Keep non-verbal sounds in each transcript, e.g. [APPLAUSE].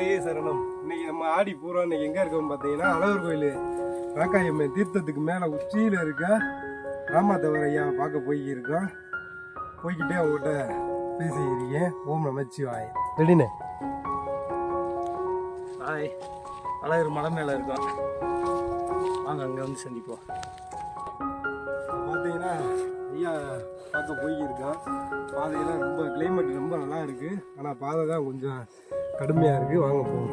சிவையே சரணம். இன்னைக்கு நம்ம ஆடி பூரா இன்னைக்கு எங்க இருக்கோம் பார்த்தீங்கன்னா அழகர் கோயில். ராக்காயம்மன் தீர்த்தத்துக்கு மேல உச்சியில இருக்க ராமாதவர் ஐயா பார்க்க போய்க்கிருக்கோம் போய்கிட்டே அவங்ககிட்ட பேசிக்கிறீங்க ஓம் நமச்சிவாய் ரெடினே ஹாய் அழகர் மலை மேலே இருக்கோம். வாங்க அங்கே வந்து சந்திப்போம். பார்த்தீங்கன்னா ஐயா பார்க்க போய்க்கிருக்கோம் பாதையெல்லாம் ரொம்ப கிளைமேட் ரொம்ப நல்லா இருக்கு. ஆனால் பாதை தான் கொஞ்சம் கடுமையாக இருக்கு. வாங்க போவோம்.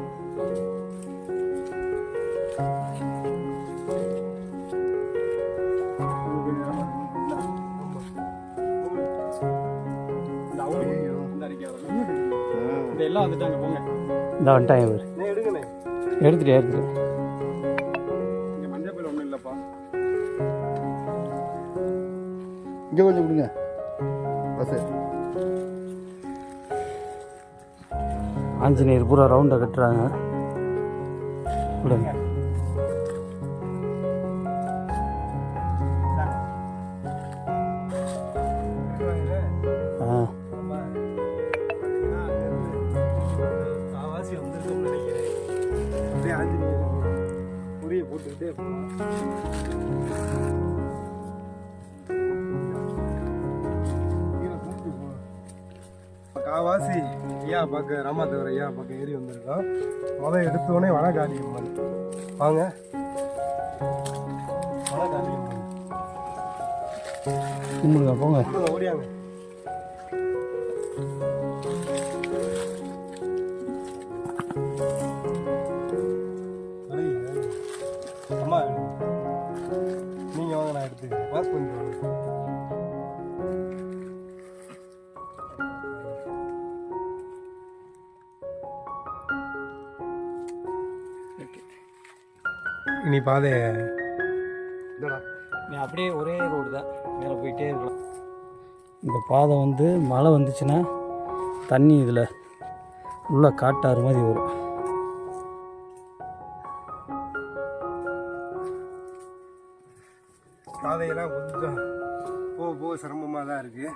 இந்த எல்லாம் வந்துட்டாங்க இவர் எடுத்துட்டு எடுத்துட்டு. இங்கே மஞ்சள் பயில் ஒன்றும் இல்லைப்பா. இங்கே கொஞ்சம் கொடுங்க. பஸ். ஆஞ்சநேயர் பூரா ரவுண்டை கட்டுறாங்க. விடுங்க. காவாசி ஐயா பார்க்க ராமாதேவர் ஐயா பார்க்க ஏறி வந்திருக்கோம். முதல் எடுத்தோடனே வனகாளி அம்மன் வாங்க. வனகாளி அம்மன் கும்பிடுங்க போங்க. ஓடியாங்க. அம்மா எடுங்க. நீங்க வாங்க நான் எடுத்துக்கிறேன். பாஸ் பண்ணிட்டு இனி பாதை. நீ அப்படியே ஒரே ரோடு தான். மேலே போயிட்டே இருக்கலாம். இந்த பாதை வந்து மழை வந்துச்சுன்னா தண்ணி இதில் உள்ள காட்டாறு மாதிரி வரும். பாதையெல்லாம் கொஞ்சம் போக போக சிரமமாக தான் இருக்கு.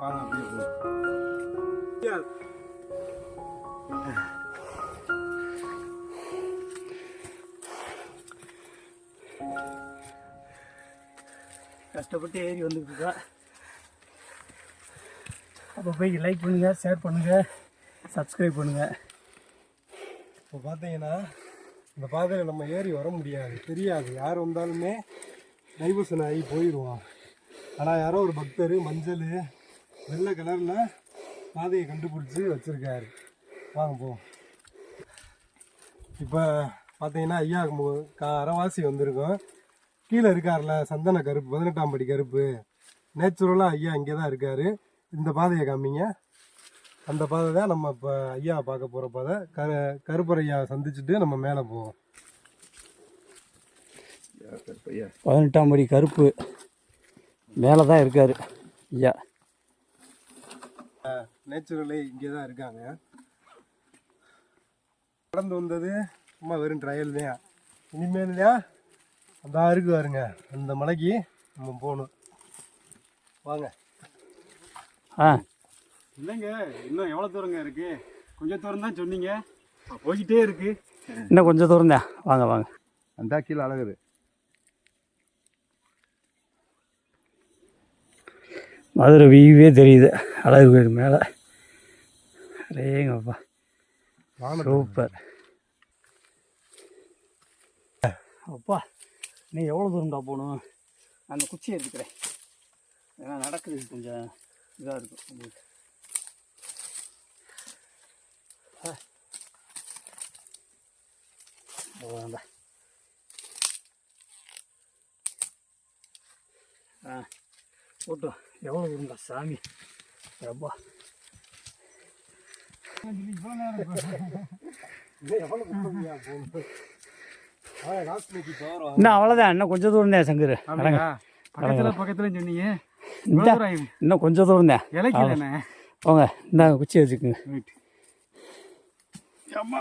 வாங்க அப்படியே கஷ்டப்பட்டு ஏறி வந்துட்டு இருக்கா அப்போ போய் லைக் பண்ணுங்கள் ஷேர் பண்ணுங்கள் சப்ஸ்கிரைப் பண்ணுங்கள் இப்போ பார்த்தீங்கன்னா இந்த பாதையில் நம்ம ஏறி வர முடியாது தெரியாது. யார் வந்தாலுமே டைவர்ஷன் ஆகி போயிடுவான். ஆனால் யாரோ ஒரு பக்தர் மஞ்சள் வெள்ளை கலரில் பாதையை கண்டுபிடிச்சி வச்சுருக்காரு. வாங்க போ. இப்போ பார்த்தீங்கன்னா ஐயா அரைவாசி வந்திருக்கோம். கீழே இருக்கார்ல சந்தன கருப்பு பதினெட்டாம் படி கருப்பு. நேச்சுரலாக ஐயா இங்கே தான் இருக்கார். இந்த பாதையை காமிங்க. அந்த பாதை தான் நம்ம இப்போ ஐயா பார்க்க போகிற பாதை. கரு கருப்பர் ஐயா சந்திச்சுட்டு நம்ம மேலே போவோம். பதினெட்டாம் படி கருப்பு. மேலே தான் இருக்கார் ஐயா. நேச்சுரலே இங்கே தான் இருக்காங்க. நடந்து வந்தது சும்மா வெறும் ட்ரையல் தான். இனிமேல் தான் அந்த இருக்கு பாருங்க. அந்த மலைக்கு நம்ம போகணும். வாங்க. ஆ. இல்லைங்க இன்னும் எவ்வளோ தூரங்க இருக்கு? கொஞ்சம் தூரம் தான் சொன்னீங்க. போய்கிட்டே இருக்கு. இன்னும் கொஞ்சம் தூரம் தான். வாங்க வாங்க. அந்த கீழே அழகுது. மதுரை வியூவே தெரியுது. அழகு மேலே. ரேங்கப்பா சூப்பர். அப்பா நீ எவ்வளோ தூரம்டா போகணும்? அந்த குச்சியை எடுத்துக்கிறேன். ஏன்னா நடக்குது கொஞ்சம் இதாக இருக்கும். உங்களுக்கு. அவ்வளோதான்டா. ஆ போட்டோம் எவ்வளோ தூரம்டா சாமி? அப்பா [LAUGHS] இன்னும் அவ்வளோதான் இன்னும் கொஞ்சம் தூரம் தான் சங்கர். பக்கத்தில் பக்கத்தில் சொன்னீங்க. இன்னும் கொஞ்சம் தூரம் தான். போங்க. இந்த குச்சி வச்சுக்கோங்க. அம்மா.